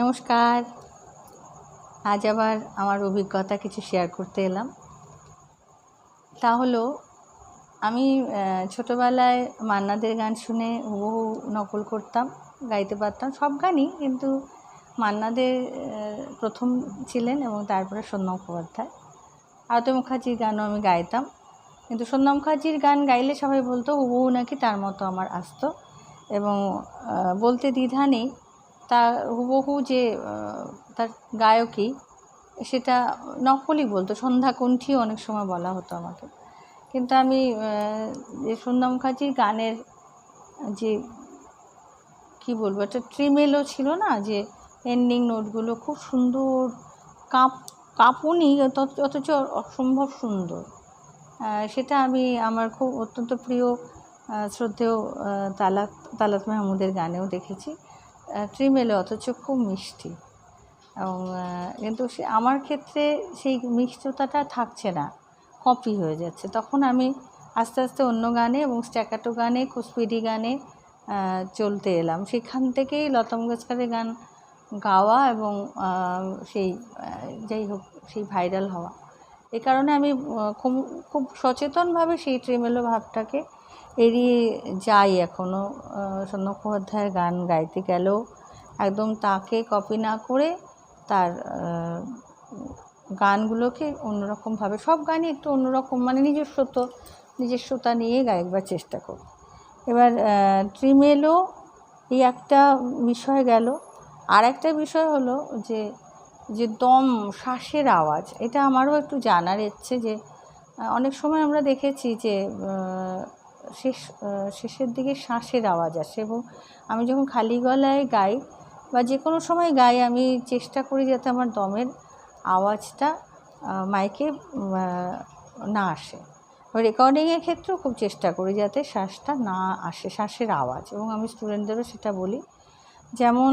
নমস্কার। আজ আবার আমার অভিজ্ঞতা কিছু শেয়ার করতে এলাম। তা হলো, আমি ছোটোবেলায় মান্নাদের গান শুনে হুবহু নকল করতাম, গাইতে পারতাম, সব গানই, কিন্তু মান্নাদের প্রথম ছিলেন এবং তারপরে সন্ধ্যা মুখোপাধ্যায়। আয়ত মুখার্জির গানও আমি গাইতাম, কিন্তু সন্ধ্যা মুখার্জির গান গাইলে সবাই বলতো, হুবহু নাকি তার মতো আমার আসতো। এবং বলতে দ্বিধা নেই তার হুবহু যে তার গায়কী সেটা নকলই বলতো। সন্ধ্যা কণ্ঠী অনেক সময় বলা হতো আমাকে। কিন্তু আমি যে সন্ধ্যা মুখার্জির গানের যে, কি বলব, একটা ট্রিমেলও ছিল না, যে এন্ডিং নোটগুলো খুব সুন্দর, কাঁপ, কাঁপুনি অথচ অসম্ভব সুন্দর। সেটা আমি আমার খুব অত্যন্ত প্রিয় শ্রদ্ধেয় তালাত তালাত মাহমুদের গানেও দেখেছি। ট্রিমেলো অথচ খুব মিষ্টি। এবং কিন্তু সে, আমার ক্ষেত্রে সেই মিষ্টতাটা থাকছে না কপি হয়ে যাচ্ছে। তখন আমি আস্তে আস্তে অন্য গানে এবং স্ট্যাকাটো গানে খুব স্পিডি গানে চলতে এলাম। সেখান থেকেই লতা মঙ্গেশকরের গান গাওয়া এবং সেই যাই হোক, সেই ভাইরাল হওয়া। এ কারণে আমি খুব খুব সচেতনভাবে সেই ট্রেমেলো ভাবটাকে এড়িয়ে যাই এখনও সন্ধ্যা মুখোপাধ্যায়ের গান গাইতে গেলেও একদম তাকে কপি না করে তার গানগুলোকে অন্যরকমভাবে, সব গানই একটু অন্যরকম মানে নিজস্বত নিজস্বতা নিয়ে গাইবার চেষ্টা করি এবার ট্রিমেলো এই একটা বিষয় গেল। আর একটা বিষয় হলো যে যে দম, শ্বাসের আওয়াজ, এটা আমারও একটু জানার ইচ্ছে যে অনেক সময় আমরা দেখেছি যে শেষ শেষের দিকে শ্বাসের আওয়াজ আসে এবং আমি যখন খালি গলায় গাই বা যে কোনো সময় গাই, আমি চেষ্টা করি যাতে আমার দমের আওয়াজটা মাইকে না আসে। রেকর্ডিংয়ের ক্ষেত্রেও খুব চেষ্টা করি যাতে শ্বাসটা না আসে, শ্বাসের আওয়াজ। এবং আমি স্টুডেন্টদেরও সেটা বলি। যেমন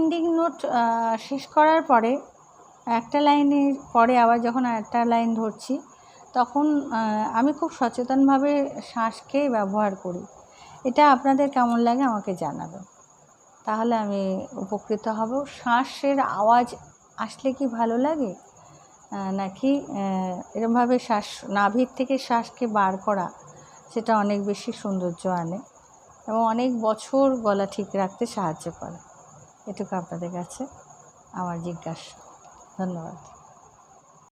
এন্ডিং নোট শেষ করার পরে একটা লাইনের পরে আবার যখন একটা লাইন ধরছি, তখন আমি খুব সচেতনভাবে শ্বাসকে ব্যবহার করি। এটা আপনাদের কেমন লাগে আমাকে জানাবেন। তাহলে আমি উপকৃত হব। শ্বাসের আওয়াজ আসলে কি ভালো লাগে? নাকি এরমভাবে শ্বাস, নাভির থেকে শ্বাসকে বার করা, সেটা অনেক বেশি সৌন্দর্য আনে এবং অনেক বছর গলা ঠিক রাখতে সাহায্য করে। এটুকু আপনাদের কাছে আমার জিজ্ঞাসা। ধন্যবাদ।